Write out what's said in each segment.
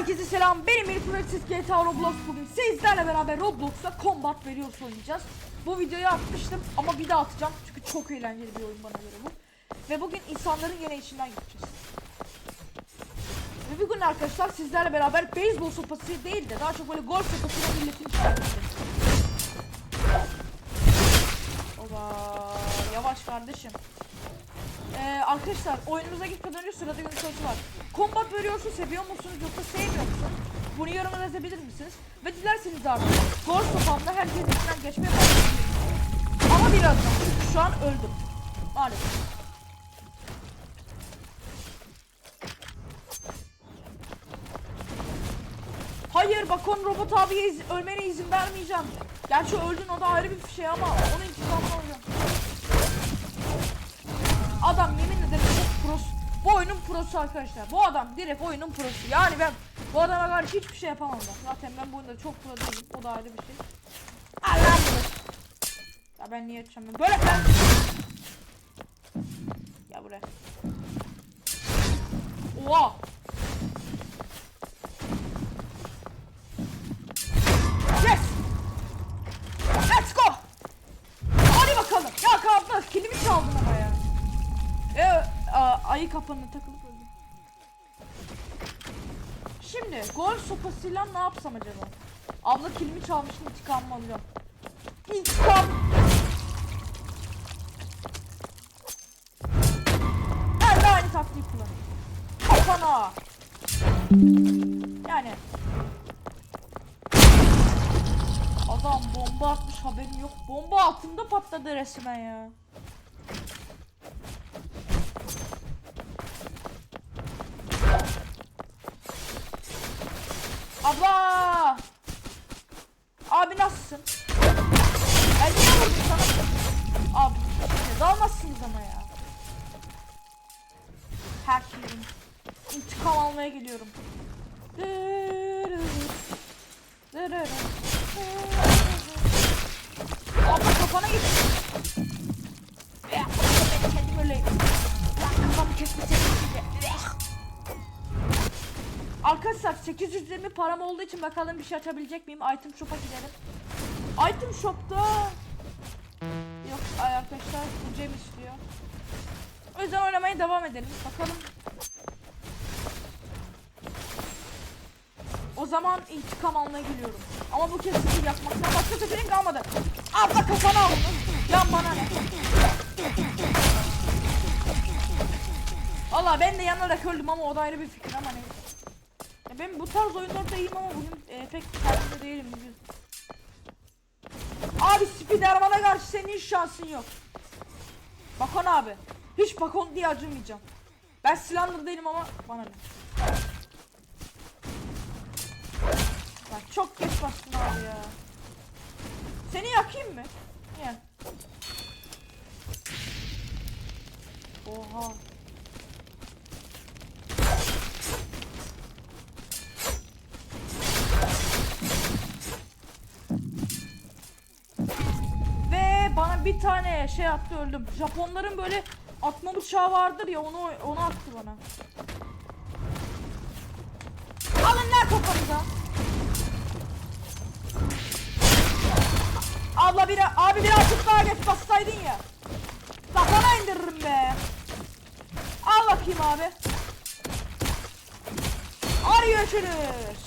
Herkese selam. Benim Elif Üretsiz GTA Roblox bugün sizlerle beraber Roblox'ta Combat veriyoruz oynayacağız. Bu videoyu atmıştım ama bir daha atacağım çünkü çok eğlenceli bir oyun bana göre bu. Ve bugün insanların yine içinden gideceğiz. Ve bugün arkadaşlar sizlerle beraber beyzbol sopası değil de daha çok böyle golf sopasıyla milletin gideceğiz. Oba yavaş kardeşim. Ee, arkadaşlar oyunumuza gitmeden önce sırada gün sorusu var. Combat veriyorsun seviyor musunuz yoksa sevmiyor musunuz? Bunu yoruma yazabilir misiniz? Ve dilerseniz abi gol sopamda herkes içinden geçmeye başlayabilirim. Ama birazdan çünkü şu an öldüm. Maalesef. Hayır bakon robot abiye iz- ölmene izin vermeyeceğim. Gerçi öldün o da ayrı bir şey ama onun intikamını alacağım. Adam yemin ederim çok pros. Bu oyunun prosu arkadaşlar. Bu adam direkt oyunun prosu. Yani ben bu adama karşı hiçbir şey yapamam ben. Zaten ben bu oyunda çok pro değilim. O da ayrı bir şey. Allah Ya ben niye açacağım ben? Böyle ben. Ya buraya. Oha. Ayı kapanına takılıp öldüm. Şimdi gol sopasıyla ne yapsam acaba? Abla kilimi çalmış intikamımı alacağım. İntikam. Ben de aynı taktiği kullanıyorum. Kafana. Yani. Adam bomba atmış haberim yok. Bomba altında patladı resmen ya. Abla! Abi nasılsın? Ben niye vurdum sana? Abi siz dalmazsınız ama ya. Her şeyin intikam almaya geliyorum. Abla kafana git. Arkadaşlar 820 param olduğu için bakalım bir şey açabilecek miyim? Item shop'a gidelim. Item shop'ta yok ay arkadaşlar Cem istiyor. O yüzden oynamaya devam edelim. Bakalım. O zaman intikam almaya geliyorum. Ama bu kez sizi yakmaktan başka seçeneğim kalmadı. Abla kafana al bunu. Yan bana ne? Valla ben de yanarak öldüm ama o da ayrı bir fikir ama neyse. Ben bu tarz oyunlarda iyiyim ama bugün e, pek kendimde değilim bugün. Abi Spiderman'a karşı senin hiç şansın yok. Bakon abi. Hiç bakon diye acımayacağım. Ben Slander değilim ama bana ne. Ya çok geç bastın abi ya. Seni yakayım mı? Gel. Oha. Bir tane şey attı öldüm. Japonların böyle atma bıçağı vardır ya onu onu attı bana. Alın lan kafanıza. Abla bir abi birazcık daha geç bassaydın ya. Kafana indiririm be. Al bakayım abi. Hadi görüşürüz.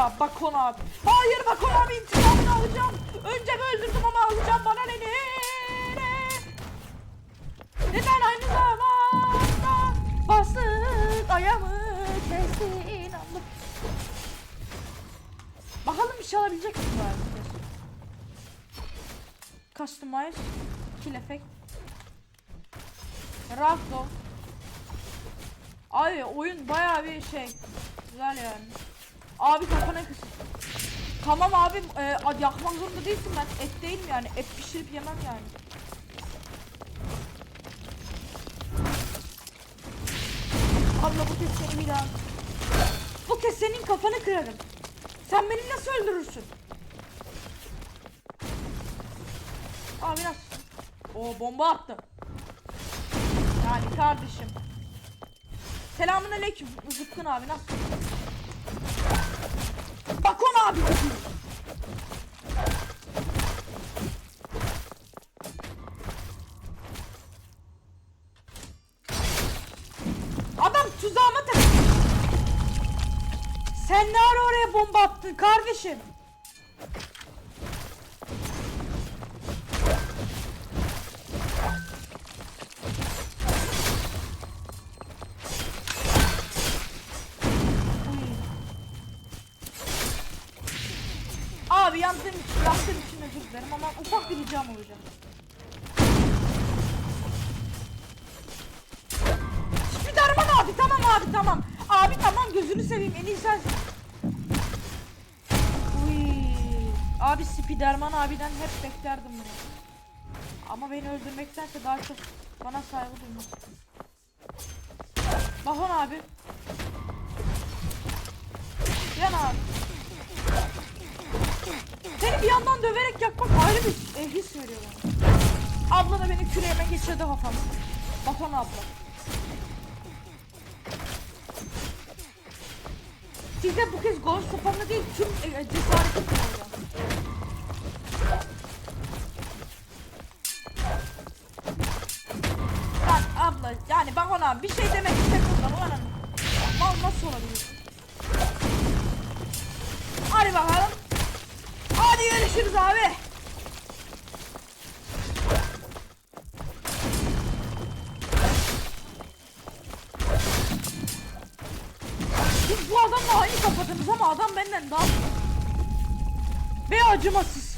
Here Bakon abi. Hayır Bakon abi intikamını alacağım. Önce öldürdüm ama alacağım bana ne ne ne. Neden aynı zamanda basıp ayağımı kestin Allah. Bakalım bir şey alabilecek bu arkadaş? Customize Kill effect Ragdoll Abi oyun bayağı bir şey Güzel yani Abi kafana kız. Tamam abim e, yakmak zorunda değilsin ben et değilim yani et pişirip yemem yani. Abla bu kez seni bir. Bu kez senin kafanı kırarım. Sen beni nasıl öldürürsün? Abi nasıl? O bomba attı. Yani kardeşim. Selamun aleyküm Zıpkın abi nasıl? Abi. Adam tuzağıma tak. Sen ne ara oraya bomba attın kardeşim? Abi yaptığım için, yaptığım için özür dilerim ama ufak bir ricam olacak. Spiderman abi tamam abi tamam. Abi tamam gözünü seveyim en iyi sensin. Uy. Abi Spiderman abiden hep beklerdim bunu. Ama beni öldürmektense daha çok bana saygı duymak. Bahon abi. Yan abi. Seni bir yandan döverek yakmak ayrı bir e, his veriyor bana. Abla da beni küreğime geçirdi kafamı. Bahon abla. Size bu kez gol sopamla değil tüm e, cesareti kullanacağım. Lan abla yani bak ona bir şey demek istemiyorum bu ananı. Mal nasıl olabilir? Hadi bakalım. Hadi görüşürüz abi. Siz bu adamla aynı kafadınız ama adam benden daha ve acımasız.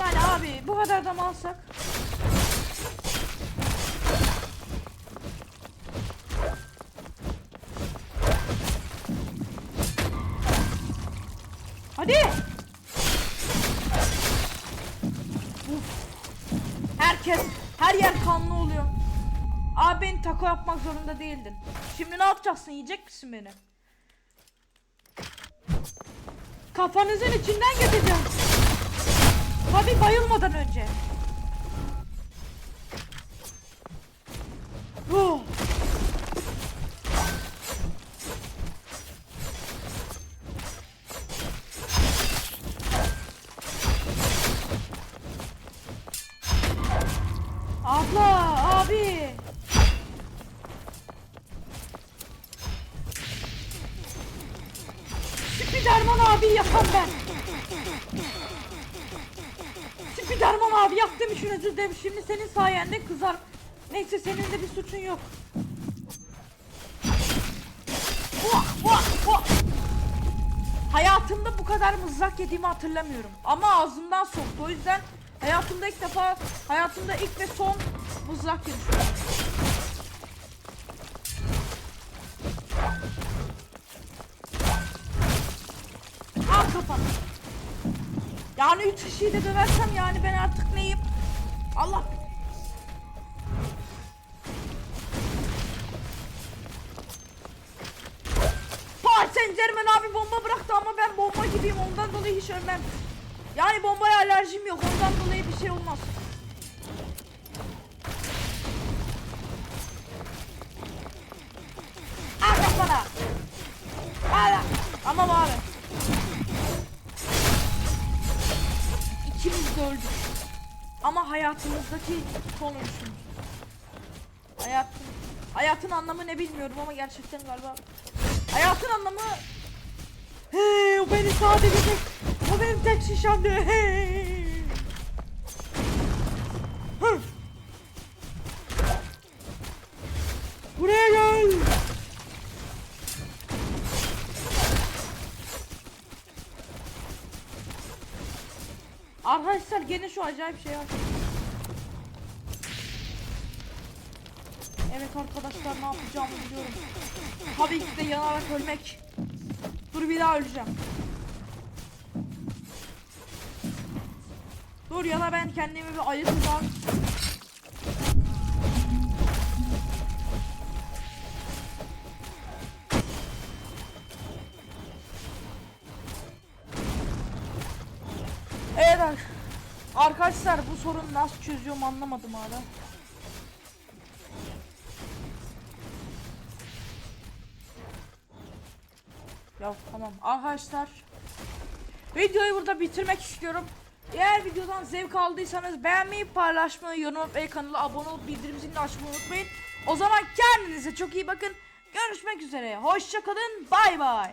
Yani abi bu kadar da mı alsak? Hadi. Uf. Herkes, her yer kanlı oluyor. Abi beni taco yapmak zorunda değildin. Şimdi ne yapacaksın? Yiyecek misin beni? Kafanızın içinden geçeceğim. Tabi bayılmadan önce. Oh. Spiderman abi yakan ben. Spiderman abi yaptığım için özür dilerim. Şimdi senin sayende kızar. Neyse senin de bir suçun yok. Vah, vah, vah. Hayatımda bu kadar mızrak yediğimi hatırlamıyorum. Ama ağzımdan soktu. O yüzden hayatımda ilk defa, hayatımda ilk ve son mızrak yedim. Yani üç kişiyi de döversem yani ben artık neyim? Allah. Paris Saint abi bomba bıraktı ama ben bomba gibiyim ondan dolayı hiç ölmem. Yani bombaya alerjim yok ondan dolayı bir şey olmaz. Hayatımızdaki ölüşümüz. Hayatın, hayatın anlamı ne bilmiyorum ama gerçekten galiba hayatın anlamı hey, o beni sadece tek, o benim tek şişemdi. Hey. Buraya gel. Arkadaşlar gene şu acayip şey var. Evet arkadaşlar ne yapacağımı biliyorum. Tabii ki de yanarak ölmek. Dur bir daha öleceğim. Dur ya da ben kendimi bir ayırtacağım. Evet ar- arkadaşlar bu sorunu nasıl çözüyorum anlamadım hala. Ya tamam arkadaşlar. Videoyu burada bitirmek istiyorum. Eğer videodan zevk aldıysanız beğenmeyi, paylaşmayı, yorum atmayı, kanala abone olup bildirim zilini açmayı unutmayın. O zaman kendinize çok iyi bakın. Görüşmek üzere. Hoşçakalın. Bay bay.